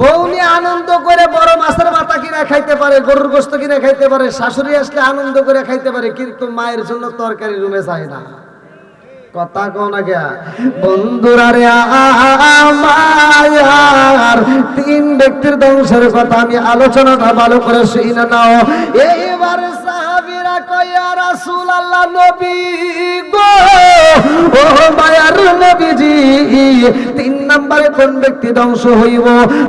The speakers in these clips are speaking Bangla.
বউ নিয়ে আনন্দ করে বড় মাছের মাথা কিনা খাইতে পারে, গরুর গোস্ত কিনা খাইতে পারে, শাশুড়ি আসলে আনন্দ করে খাইতে পারে, কিন্তু মায়ের জন্য তরকারি রুমে যায় না। কথা কোনা গিয়া বন্ধুরা রে, আমার তিন ব্যক্তির ধ্বংসের কথা আমি আলোচনাটা ভালো করে শুনে নাও। এইবার তিন নম্বরে কোন ব্যক্তি ধ্বংস হইব?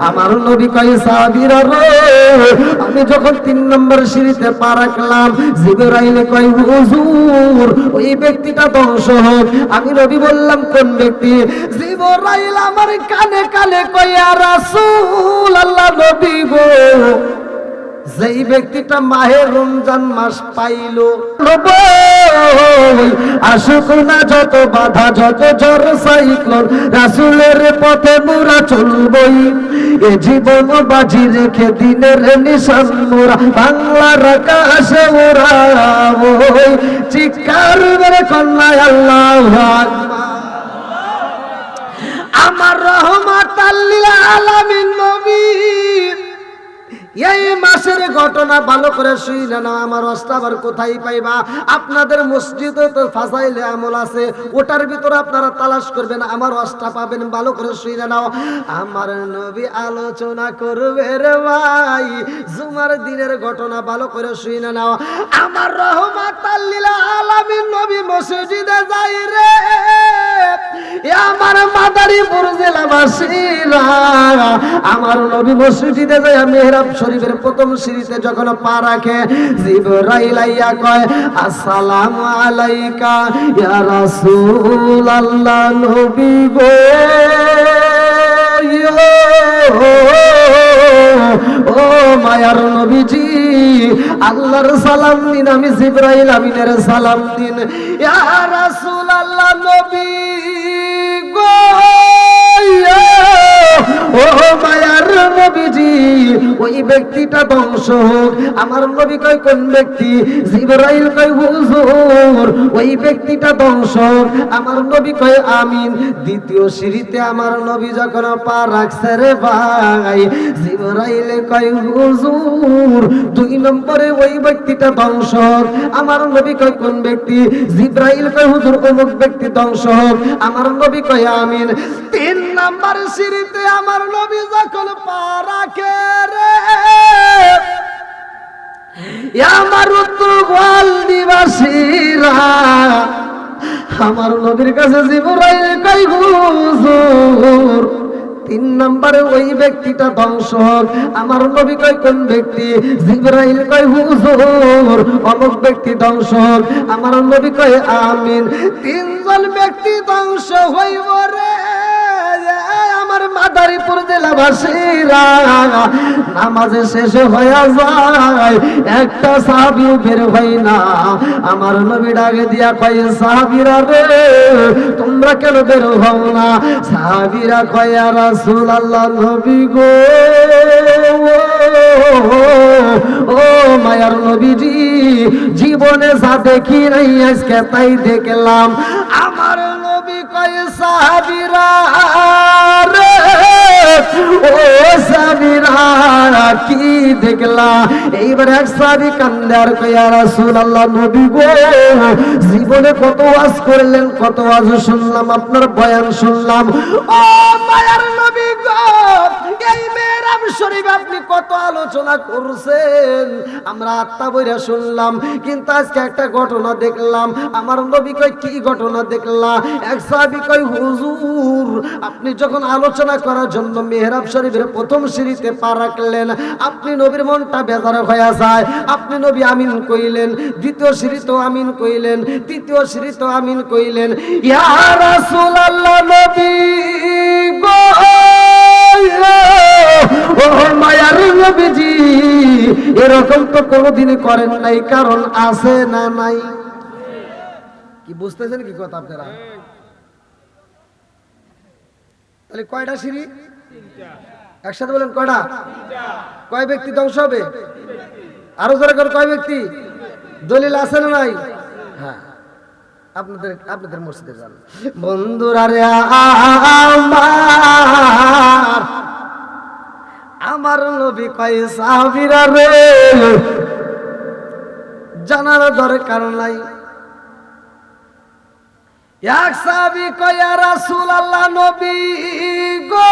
আমার নবী কয়, সাহাবীরা আমি যখন তিন নম্বর সিঁড়িতে পা রাখলাম, জিবরাইলে কয়, হুজুর, ওই ব্যক্তিটা ধ্বংস হোক। আমি নবী বললাম, কোন ব্যক্তি? জিবরাইল আমার কানে কানে কইয়া রাসূল আল্লাহ নবী গো। যেই ব্যক্তিটা মাহে রমজান মাস পাইল আসুক না যত বাধা, যত জ্বর সাইক্লোন, রাসুলের পথে মোরা চলবই। এ জীবন বাজি রেখে দিনের নিশান মোরা, বাংলার আকাশে মোরা ওই চিৎকার মেরে আল্লাহ আমার রহমাত আলামিন নবী এই মাসের ঘটনা ভালো করে শুই না, আমার অস্তাবার কোথায় পাইবা? আপনাদের মসজিদে তো ফাসাইলে আমল আছে, ওটার ভিতরে আপনারা তালাশ করবেন, আমার অস্তা পাবেন, ভালো করে শুই নাও। আমার নবী আলোচনা করবে রে ভাই, জুমার দিনের ঘটনা ভালো করে শুই নাও। আমার রহমাত আলামিন নবী মসজিদে যাই রে। আমার মাদারীপুর জেলাবাসীরা, আমার নবী মসজিদে যায় মেহরাব শরীফের প্রথম সিঁড়িতে যখন পা রাখে, জিবরাইল আইয়া কয়, আসসালামু আলাইকা ইয়া রাসূল নবী গো। ও মায়ার নবীজি, আল্লাহর সালাম দিন, আমি জিব্রাইল আমিনের সালাম দিন। ইয়া রাসূল আল্লাহ নবী গো ও মায়ার নবীজি ওই ব্যক্তিটা ধ্বংস হোক, আমার নবী কয় কোন ব্যক্তি? জিবরাইল কয়, হুজুর, ওই ব্যক্তিটা ধ্বংস হোক, আমার নবী কয় আমিন। দ্বিতীয় সিঁড়িতে আমার নবী যখন পা রাখছে রে ভাই, জিবরাইলে কয়, হুজুর, দুই নম্বরে ওই ব্যক্তিটা ধ্বংস হোক, আমার নবী কয় কোন ব্যক্তি? জিব্রাইল কয়, হুজুর, অমুক ব্যক্তি ধ্বংস হোক, আমার নবী কয় আমিন। তিন নম্বর সিঁড়িতে আমার নবী যখন পা রাখে রে আমার উত্তর নিবাসীরা, আমার নবীর কাছে তিন নম্বরে ওই ব্যক্তিটা ধ্বংস আমার নবী কয়, কোন ব্যক্তি? জিবরাইল কয়, হুজুর, অমুক ব্যক্তি ধ্বংস আমার নবী কয়, আমিন। তিনজন ব্যক্তি ধ্বংস হইব রে মাদারীপুর জেলাবাসীরা, নামাজে শেষ হয়ে যায়। একটা সাহাবিও বের হয় না। আমার নবী ডাকে দিয়া কয়, সাহাবিরা রে, তোমরা কেন বের হও না? সাহাবিরা কয় রাসূল আল্লাহ নবী গো, ও মায়ার নবীজি, জীবনে যা দেখি নাই, আজকে তাই দেখলাম। আমার নবী কয়, সাহাবিরা ও কি এইবার এক নবী গো, জীবনে কত ওয়াজ করলেন, কত ওয়াজ শুনলাম, আপনার বয়ান শুনলাম। ও মায়ার শরীফ আপনি কত আলোচনা করছেন? আমরা আত্মা বইরা শুনলাম, কিন্তু আজকে একটা ঘটনা দেখলাম। আমার নবী কই কি ঘটনা দেখলাম এক সাহাবী কই হুজুর, আপনি যখন আলোচনা করার জন্য মেহরাব শরীফের প্রথম সিঁড়িতে পা রাখলেন, আপনি নবীর মনটা বেজার হয়ে যায়। আপনি নবী আমিন কইলেন, দ্বিতীয় সিঁড়িতেও আমিন কইলেন, তৃতীয় সিঁড়িতেও আমিন কইলেন। ইয়া রাসূলুল্লাহ নবী গো মায়ার নবীজি এরকম তো কোনোদিন করেন নাই কারণ আছে না নাই কি বুঝতেছেন কি কথা আপনারা তাহলে কয়টা সিঁড়ি একসাথে বলেন কয়টা কয় ব্যক্তি ধ্বংস হবে আরও জোরে করে কয় ব্যক্তি দলিল আছে না নাই হ্যাঁ আপনাদের আপনাদের মসজিদে যান বন্ধুরা রে আমার নবী কয়, সাহাবিরা রে, জানার দরকার নাই। এক সাহাবি কয় রাসূল আল্লাহ নবী গো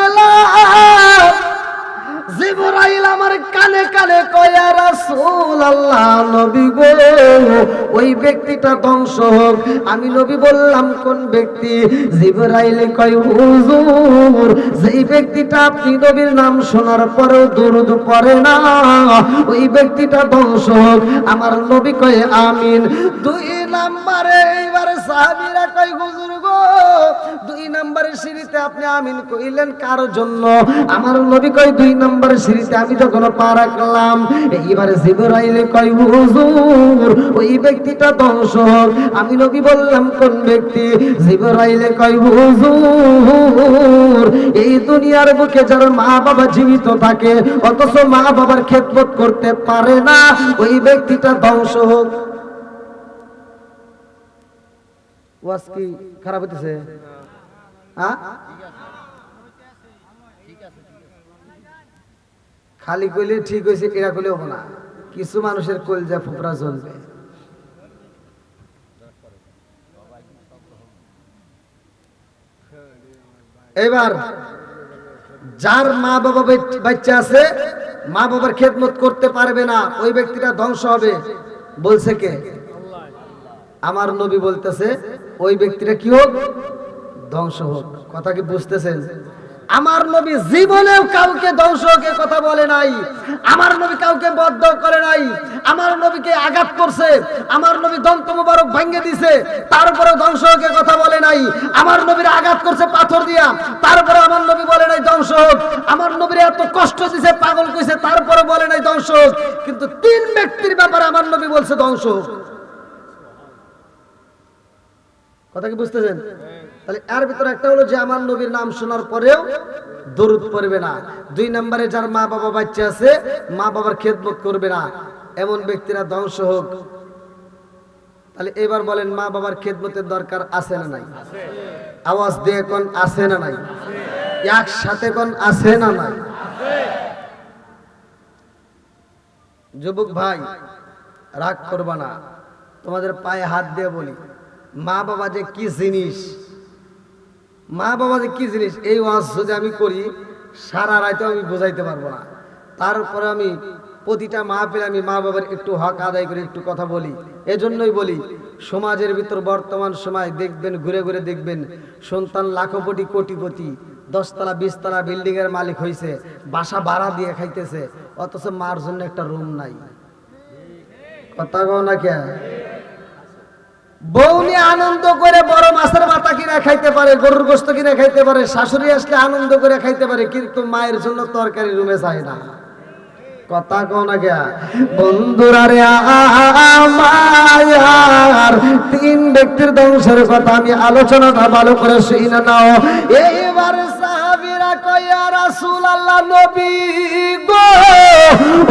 কানে নবী গো, ওই ব্যক্তিটা ধ্বংস হোক। আমি নবী বললাম, কোন ব্যক্তি? জিবরাইলে কয় যেই ব্যক্তিটা আপনি নবীর নাম শোনার পরেও দুরুদ পড়ে না, ওই ব্যক্তিটা ধ্বংস হোক। আমার নবী কয়, আমিন। দুই আমি নবী বললাম, কোন ব্যক্তি? জিবরাইলে কয়, হুজুর, এই দুনিয়ার বুকে যার মা বাবা জীবিত থাকে, অথচ মা বাবার খেদমত করতে পারে না। ওই ব্যক্তিটা ধ্বংস হোক। ওয়াজ কি খারাপ হইতেছে? খালি কইলে ঠিক হয়েছে এরা কইলে হব না। কিছু মানুষের কলজা ফুপরা চলবে এবার, যার মা বাবা বাচ্চা আছে মা বাবার খেদমত করতে পারবে না, ওই ব্যক্তিটা ধ্বংস হবে। বলছে কে? আমার নবী বলতেছে ওই ব্যক্তিটা কি হোক? ধ্বংস হোক। কথা কি বুঝতেছেন? আমার নবী জীবনেও কাউকে ধ্বংস হোক কথা বলে নাই। আমার নবী কাউকে বদ্ধ করে নাই। আমার নবীকে আঘাত করছে। আমার নবী দন্ত মুবারক ভাঙ্গে দিছে। তারপরে ধ্বংস হোক কথা বলে নাই। আমার নবীর আঘাত করছে পাথর দিয়া। তারপরে আমার নবী বলে নাই ধ্বংস হোক। আমার নবীর এত কষ্ট দিছে, পাগল কইছে তারপরে বলে নাই ধ্বংস হোক। কিন্তু তিন ব্যক্তির ব্যাপারে আমার নবী বলছে ধ্বংস হোক। কথা কি বুঝতেছেন? তাহলে এর ভিতরে একটা হলো যে আমার নবীর নাম শোনার পরেও দরুদ পড়বে না। দুই নম্বরে যার মা বাবা বাচ্চা আছে, মা বাবার খেদমত করবে না। এমন ব্যক্তিরা ধ্বংস হোক। তাহলে এবার বলেন, মা বাবার খেদমতের দরকার আছে না নাই? আওয়াজ দিয়ে কোন আছে না নাই? একসাথে কোন আছে না নাই? যুবক ভাই, রাগ করবা না। তোমাদের পায়ে হাত দিয়ে বলি। মা বাবা যে কি জিনিস? মা বাবা যে কি জিনিস? এই ওয়াজ যদি আমি করি, সারা রাতে আমি বোঝাইতে পারব না। তারপরে আমি প্রতিটা মা পেলে আমি মা বাবার একটু হক আদায় করে একটু কথা বলি। এজন্যই বলি, সমাজের ভিতর বর্তমান সময় দেখবেন, ঘুরে ঘুরে দেখবেন, সন্তান লাখপতি কোটিপতি দশতলা, বিশতলা বিল্ডিং এর মালিক হয়েছে বাসা ভাড়া দিয়ে খাইতেছে, অথচ মার জন্য একটা রুম নাই। কথা কও না কে বউ নিয়ে আনন্দ করে বড় মাছের মাথা কিনা খাইতে পারে, গরুর গোস্ত কিনা খাইতে পারে, শাশুড়ি আসলে আনন্দ করে খাইতে পারে, কিন্তু মায়ের জন্য তরকারি রুমে চায় না। কথা কও না কে? বন্ধুরা রে আমার তিন ব্যক্তির ধ্বংসের কথা আমি আলোচনাটা ভালো করে শুই না, নাও। এইবার সাহাবীরা কয়া রাসূল আল্লাহ নবী গো।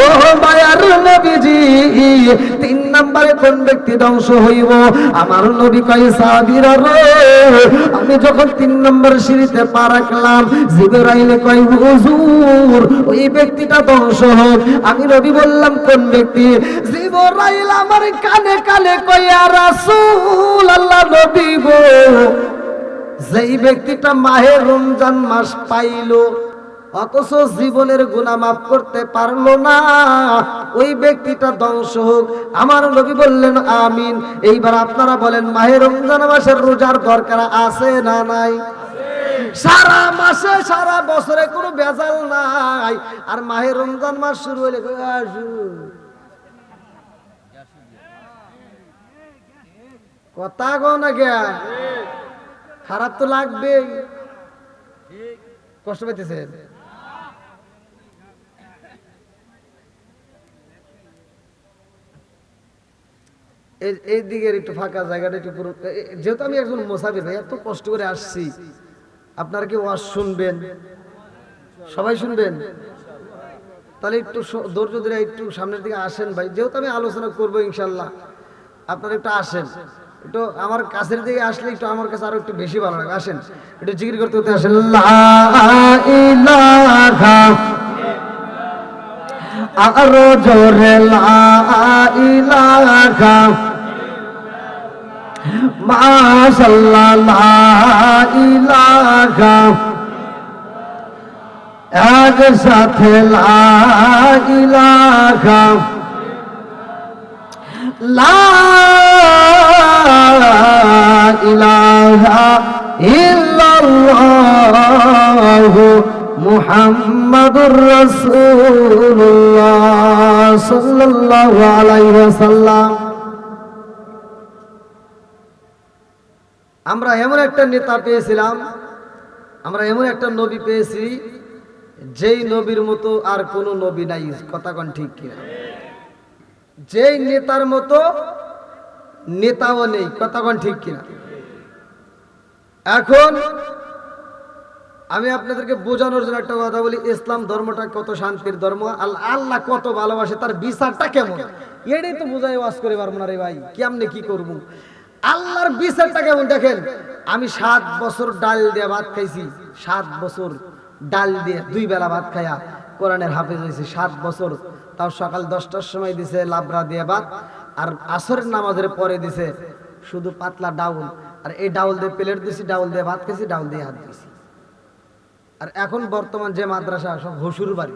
ও মায়ার নবীজি, তিন নম্বরে কোন ব্যক্তি ধ্বংস হইব? আমার নবী কয়, সাহাবীরা রে, আমি যখন তিন নম্বর সিঁড়িতে পা রাখলাম, জিবরাইলে কয়, হুজুর, ওই ব্যক্তিটা ধ্বংস হোক। আমি নবী বললাম, কোন ব্যক্তি? জিবরাইল আমার কানে কানে কয়া রাসূল আল্লাহ নবী গো। যেই ব্যক্তিটা মাহে রমজান মাস পাইলো, অথচ জীবনের গুণা মাফ করতে পারল না, ওই ব্যক্তিটা ধ্বংস হোক। আমার নবী বললেন, আমিন। এইবার আপনারা বলেন, মাহে রমজান মাসের রোজার দরকার আছে না নাই? সারা মাসে, সারা বছরে কোনো বেজাল নাই। আর মাহে রমজান মাস শুরু হইলে কথা গো না কে? খারাপ তো লাগবে। কষ্ট পাইতেছেন? এই- দিকের একটু ফাঁকা জায়গাটা একটু যেহেতু আমি একজন মোসাফির, ভাই, এত কষ্ট করে আসছি। আপনারা কি ওয়াজ শুনবেন? সবাই শুনবেন? তাহলে একটু ধৈর্য ধরে একটু সামনের দিকে আসেন ভাই। যেহেতু আমি আলোচনা করব ইনশাল্লাহ, আপনারা একটু আসেন। একটু আমার কাছের দিকে আসলে একটু আমার কাছে আরও একটু বেশি ভালো লাগে। আসেন, একটু জিকির করতে করতে আসেন। আরও জোরে লা ইলাহা মাশাল্লাহ লা ইলাহা এক সাথে লা ইলাহা লা ইলাহা ইল্লাল্লাহ মুহাম্মাদুর রাসূলুল্লাহ সাল্লাল্লাহু আলাইহি ওয়াসাল্লাম। আমরা এমন একটা নেতা পেয়েছিলাম, আমরা এমন একটা নবী পেয়েছি, যেই নবীর মতো আর কোনো নবী নাই, কথা কন ঠিক কিনা? যেই নেতার মতো নেতাও নেই, কথা কন ঠিক কিনা? এখন আমি আপনাদেরকে বোঝানোর জন্য একটা কথা বলি, ইসলাম ধর্মটা কত শান্তির ধর্ম, আল- আল্লাহ কত ভালোবাসে, তার বিচারটা কেমন? এটাই তো বোঝাই ওয়াজ করে পারব না রে ভাই, কেমনে কি করব? আল্লাহর বিচারটা কেমন দেখেন, আমি সাত বছর ডাল দিয়ে ভাত খাইছি, সাত বছর ডাল দিয়ে দুই বেলা ভাত খাইয়া কোরআনের হাফেজ হয়েছে, সাত বছর। তাও সকাল দশটার সময় দিছে লাবড়া দিয়ে ভাত, আর আসরের নামাজের পরে দিছে শুধু পাতলা ডাউল। আর এই ডাউল দিয়ে প্লেট দিছি, ডাউল দিয়ে ভাত খাইছি, ডাউল দিয়ে হাত দিছি। আর এখন বর্তমান যে মাদ্রাসা, সব হসুর বাড়ি।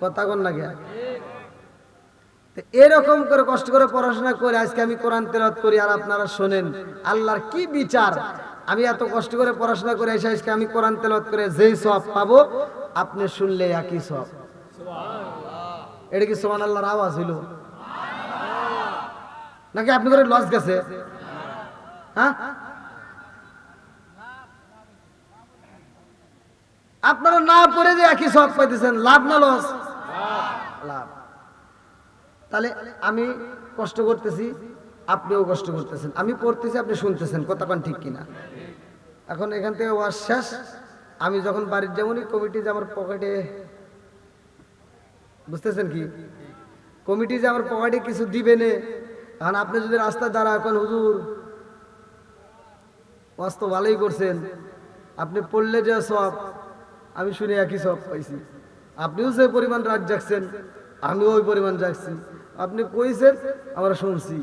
কথা কন না গিয়া এরকম করে কষ্ট করে পড়াশোনা করে আজকে আমি কোরআন তেলাওয়াত করি আর আপনারা শোনেন। আল্লাহর কি বিচার? আমি এত কষ্ট করে পড়াশোনা করে এসে আজকে আমি কোরআন তেলাওয়াত করে যেই সব পাবো আপনি শুনলে একই সব এটা কি সোমান আল্লাহর আওয়াজ হইল? নাকি আপনি করে লস গেছে? হ্যাঁ? আপনারা না পড়ে যে একই সব পাইতেছেন লাভ না লস? লাভ। তাহলে আমি কষ্ট করতেছি, আপনিও কষ্ট করতেছেন। আমি পড়তেছি, আপনি শুনতেছেন কতক্ষণ ঠিক কিনা। এখন এখান থেকে ওয়াজ শেষ। আমি যখন বাড়ির যেমনই কমিটি যে আমার পকেটে, বুঝতেছেন কি? কমিটি যে আমার পকেটে কিছু দিবে নে, এখন আপনি যদি রাস্তায় দ্বারা এখন হুজুর, ওয়াজ তো ভালোই করছেন। আপনি পড়লে যে সব আমি শুনে একই সব পাইছি। আপনিও যে পরিমাণ রাগ জাগছেন, আমিও ওই পরিমাণ জাগছি। আপনি কইছেন, আমরা শুনছি।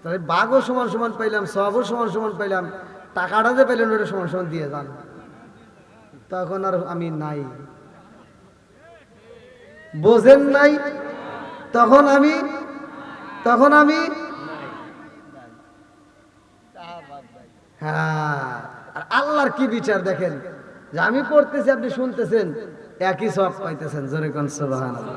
তাহলে বাঘও সমান সমান পাইলাম, সবও সমান সমান পাইলাম, টাকাটা যে পাইলেন ওটা সমান সমান দিয়ে যান। তখন আর আমি নাই। বোঝেন নাই? তখন আমি তখন আমি হ্যাঁ আর আল্লাহর কি বিচার দেখেন? যে আমি পড়তেছি, আপনি শুনতেছেন, একই সব পাইতেছেন, জোরে কোন, সুবহানাল্লাহ।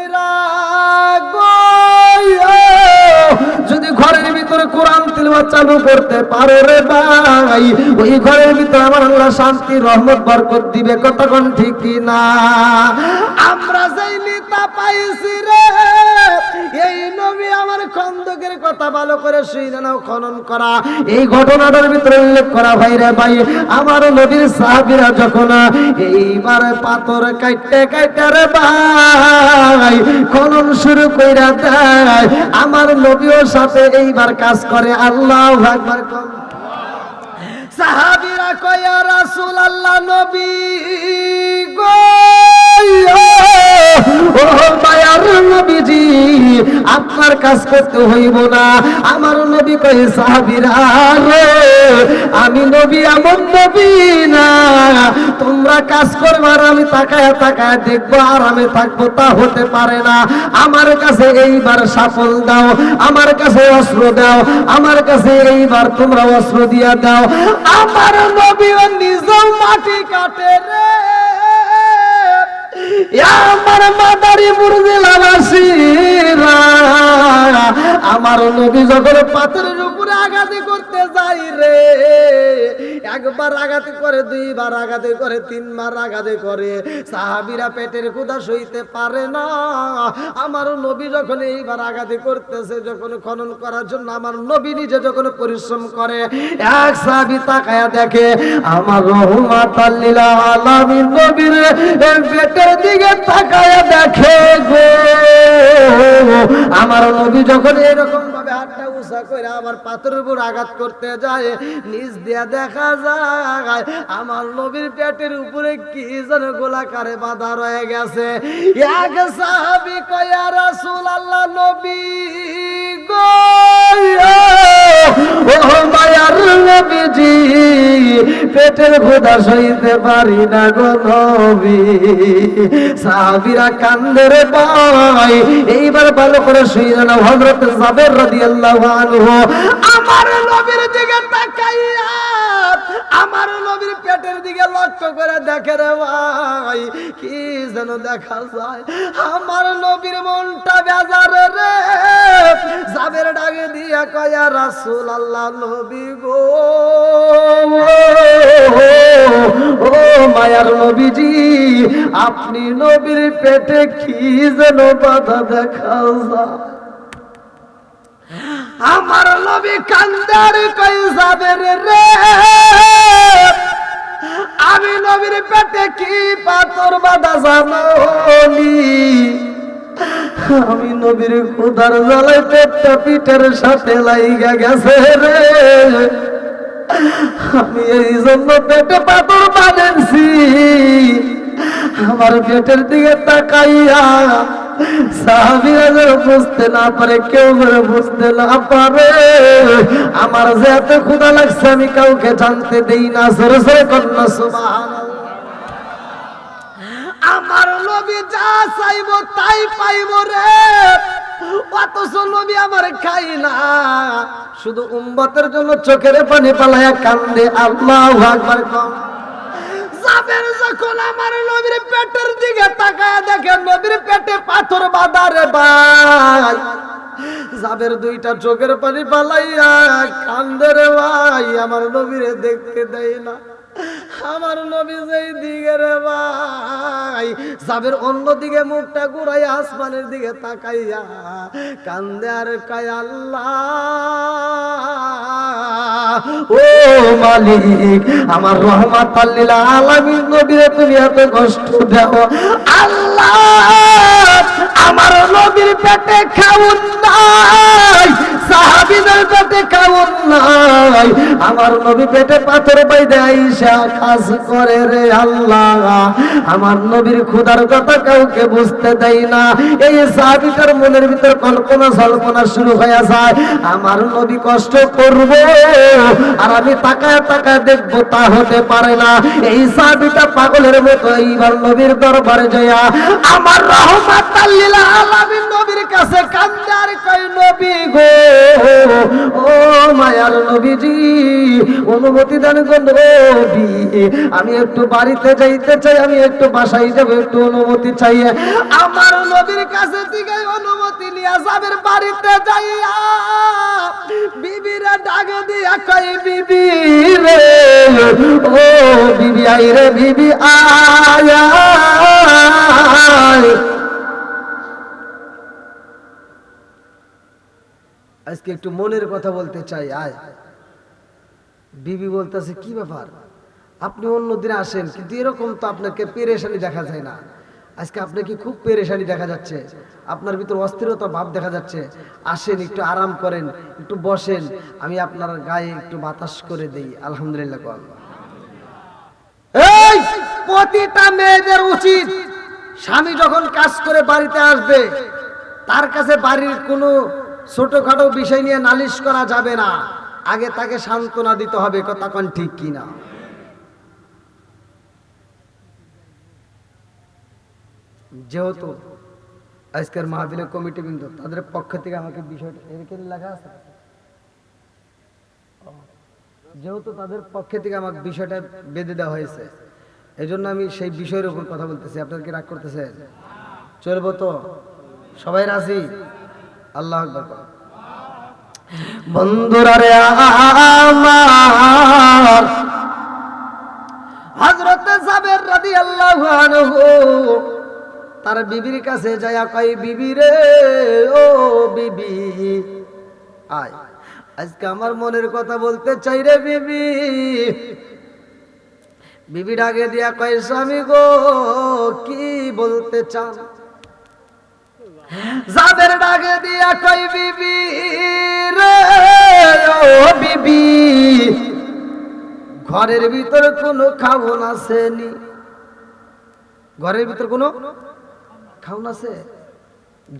ঘরের ভিতরে কোরআন তিলওয়াত চালু করতে পারো রে ভাই। ওই ঘরের ভিতরে আমার আল্লাহ শান্তি, রহমত, বরকত দিবে কতক্ষণ ঠিকই না? আমরা যেই নিতা পাইছি রে এই নবী আমার খন্দকের কথা ভালো করে খনন করা। এই ঘটনাটার ভিতরে উল্লেখ করা, ভাই রে ভাই, আমার নবীর সাহাবীরা যখন এইবার পাথর কাটতে কাটতে রে ভাই, খনন শুরু কইরা দেয়, আমার নবীও সাথে এইবার কাজ করে, আল্লাহ আকবার কর সাহাবীরা কয়া রাসূল আল্লাহ নবী গো। আপনার কাজ করতে হইব না। আমার নবী কয়ে, সাহাবীরা, আমি নবী, এমন নবী না। তোমরা কাজ করবার, আমি তাকায় তাকায় দেখব আর আমি থাকব, তা হতে পারে না। আমার কাছে এইবার সাফল দাও, আমার কাছে অস্ত্র দাও, আমার কাছে এইবার তোমরা অস্ত্র দিয়া দাও। আমার নবী নিজেও মাটি কাটে রে। আমার মাদারি আমার নবী যখন পাথরের উপরে আঘাতে করতে যাই রে। একবার আঘাতে করে, দুইবার আঘাতে করে, তিনবার আঘাতে করে। সাহাবিরা পেটের ক্ষুধা সইতে পারে না। আমার নবী যখন এইবার আঘাতে করতেছে, যখন খনন করার জন্য আমার নবী নিজে যখন পরিশ্রম করে, এক সাহাবি তাকায়া দেখে আমার রহমাত আল্লিলা আলামিন নবীর পেটের দিকে তাকায়া দেখে গো। আমার নবী যখন এরকম ভাবে হাতটা করে আমার পাথরের উপর আঘাত করতে যায়, নিজ দিয়া দেখা যায়, আমার নবীর পেটের উপরে কি যেন গোলাকারে বাধা রয়ে গেছে। এক সাহাবি কয়া রাসূল আল্লাহ নবী পেটের ক্ষুধা সইতে পারি না গো নবী। সাহাবীরা কান্দে রে এইবার ভালো করে শুয়ে না হযরত জাবের রাদিয়াল্লাহু আনহু আমার নবীর দিকে তাকাইয়া, আমার নবীর পেটের দিকে লক্ষ্য করে দেখে রে ভাই, কি যেন দেখা যায়। আমার নবীর মনটা বেজারে রে, জাবের ডাকে দিয়া কয়া রাসূল আল্লাহ নবী গো। ও মায়ার নবীজি, আপনি নবীর পেটে কি যেন বাধা দেখা যায়? আমার নবী কান্দার কই যাবে রে। আমি নবীর পেটে কি পাথর বাধা জানি আমি নবীর খুদার জ্বালায় পেটটা পিঠের সাথে লাইগা গেছে রে। আমি এই জন্য পেটে পাথর বাঁধেছি। আমার পেটের দিকে তাকাইয়া বুঝতে না পারে, কেউ বুঝতে না পারে। আমার যে এত লাগছে, আমি কাউকে জানতে দেই না। সরে সরে কন্যা আমার যা চাইব তাই পাইব রে। অথচ নবী আমার খাই না। শুধু উম্মতের জন্য চোখের পানি পালায়া কান্দে। আল্লাহু আকবার কম। জাবের যখন আমার নবীর পেটের দিকে তাকায় দেখে নবীর পেটে পাথর বাঁধা রে ভাই। জাবের দুইটা চোখের পানি পালাইয়া কান্দে রে ভাই, আমার নবীরে দেখতে দেয় না। আমার নবী যেই দিকে রে ভাই জাবের অন্য দিকে মুখটা ঘুরাই আসমানের দিকে তাকাইয়া কান্দে আর কায়, আল্লাহ, ও মালিক, আমার রহমাত আল্লিল আলামিন নবীরে তুমি এত কষ্ট দাও। আল্লাহ, আমার নবীর পেটে খাউন নাই, সাহাবীদের পেটে খাউন নাই। আমার নবী পেটে পাথর বাইদে আইসা কাজ করে রে আল্লাহ। আমার নবীর ক্ষুধার কথা কাউকে বুঝতে দেয় না। এই সাহাবিটার মনের ভিতর কল্পনা সল্পনা শুরু হয়ে যায়। আমার নবী কষ্ট করবে আর আমি তাকায় তাকায় দেখব তা হতে পারে না। এই সাহাবিটা পাগলের মতো এইবার নবীর দরবারে যাইয়া আমার রহমাত আল্লিল আলামিন নবীর কাছে কান্দে আর কই নবী গো, ও মায়ার নবীজি, অনুমতি দেন গো নবী। আমি একটু বাড়িতে যাইতে চাই, আমি একটু বাসায় যাব, একটু অনুমতি চাই আমার নবীর কাছে থেকে অনুমতি নিয়ে যাবের বাড়িতে যাইয়া। বিবিরা ডাকে দিয়া কই বিবি রে, ও বিবি আই রে, বিবি আয়। আজকে একটু মনের কথা বলতে চাই, আয়। বিবি বলতেছে, কি ব্যাপার? আপনি অন্য দিনে আসেন, কিন্তু এরকম তো আপনাকে পেরেশানি দেখা যায় না। আজকে আপনাকে খুব পেরেশানি দেখা যাচ্ছে। আপনার ভিতর অস্থিরতা ভাব দেখা যাচ্ছে। আসেন, একটু আরাম করেন, একটু বসেন। আমি আপনার গায়ে একটু বাতাস করে দেই, আলহামদুলিল্লাহ এই, প্রতিটা মেয়েদের উচিত স্বামী যখন কাজ করে বাড়িতে আসবে, তার কাছে বাড়ির কোনো ছোটখাটো বিষয় নিয়ে নালিশ করা যাবে না। আগে তাকে সান্ত্বনা দিতে হবে, কথা কোন ঠিক কিনা। যেহেতু আজকের মাহফিলের কমিটি বিন্দু তাদের পক্ষ থেকে আমাকে বিষয়টা এখানে লেখা আছে। যেহেতু তাদের পক্ষে থেকে আমাকে বিষয়টা বেঁধে দেওয়া হয়েছে এই জন্য আমি সেই বিষয়ের উপর কথা বলতেছি। আপনার কি রাগ করতেছেন? চলবো তো? সবাই রাজি? আল্লাহ আকবর। বন্ধুরা রে আমার জাবের রাদিয়াল্লাহু আনহু তার বিবির কাছে যায়া কয়, বিবি রে, ও বিবি। আয়। আজকে আমার মনের কথা বলতে চাই রে বিবি। বিবি ডাকে দিয়া কয়, স্বামী গো, কি বলতে চান জাবের ডাকে দিয়া কয়, বিবি রে, ও বিবি, ঘরের ভিতর কোনো খাওন আসেনি। ঘরের ভিতর কোনো খাওন আছে?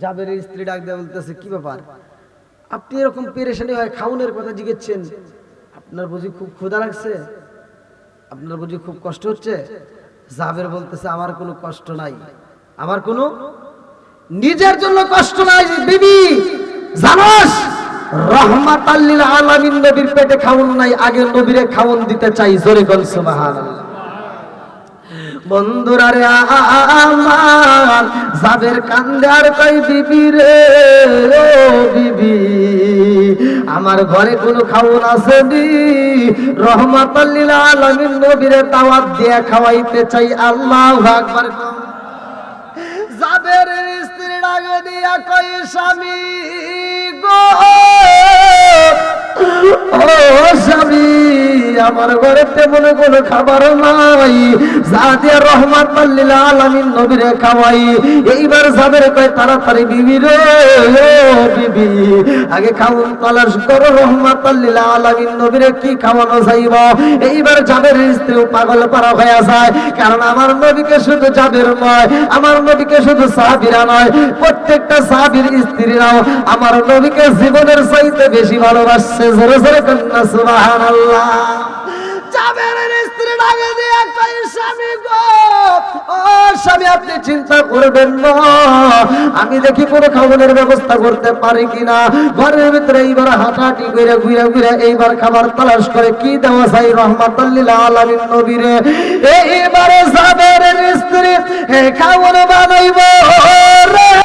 জাবের স্ত্রী ডাক দিয়ে বলতেছে, কি ব্যাপার? আপনি এরকম পেরেশানি হয় খাউনের কথা জিজ্ঞেসছেন? আপনার বুঝি খুব ক্ষুধা লাগছে? আপনার বুঝি খুব কষ্ট হচ্ছে? জাবের বলতেছে, আমার কোনো কষ্ট নাই। আমার কোনো নিজের জন্য কষ্ট নাই, বিবি। জানোস রহমাত আল্লিল আলামিন নবীর পেটে খাওন নাই, আগে নবীরে খাওন দিতে চাই, জোরে বল সুবহানাল্লাহ। বন্ধুরা রে আমার যাবের কান্দে আর কই বিবি রে বিবি, আমার ঘরে কোনো খাওন আসেনি রহমাতাল্লিল আলামিন নবীরে দাওয়াত দিয়ে খাওয়াইতে চাই, আল্লাহু আকবার। যাদের স্ত্রী ডাকে দিয়া কই স্বামী গো এইবার যাদের স্ত্রী পাগল পারা হয়ে যায়। কারণ আমার নবীকে শুধু যাদের নয়, আমার নবীকে শুধু সাহাবিরা নয়, প্রত্যেকটা সাহাবির স্ত্রীরাও আমার নবীকে জীবনের চাইতে বেশি ভালোবাসছে জোরে জোরে কন্যা ও স্বামী, আপনি চিন্তা করবেন না। আমি দেখি কোনো খাবারের ব্যবস্থা করতে পারি কিনা। ঘরের ভিতরে এইবার হাঁটাহাঁটি করে ঘুরে ঘুরে এইবার খাবার তালাশ করে কি দেওয়া চাই রহমাতুল্লিল আলামিন নবীরে। এইবারে জাবেরের স্ত্রী খাবার বানাইব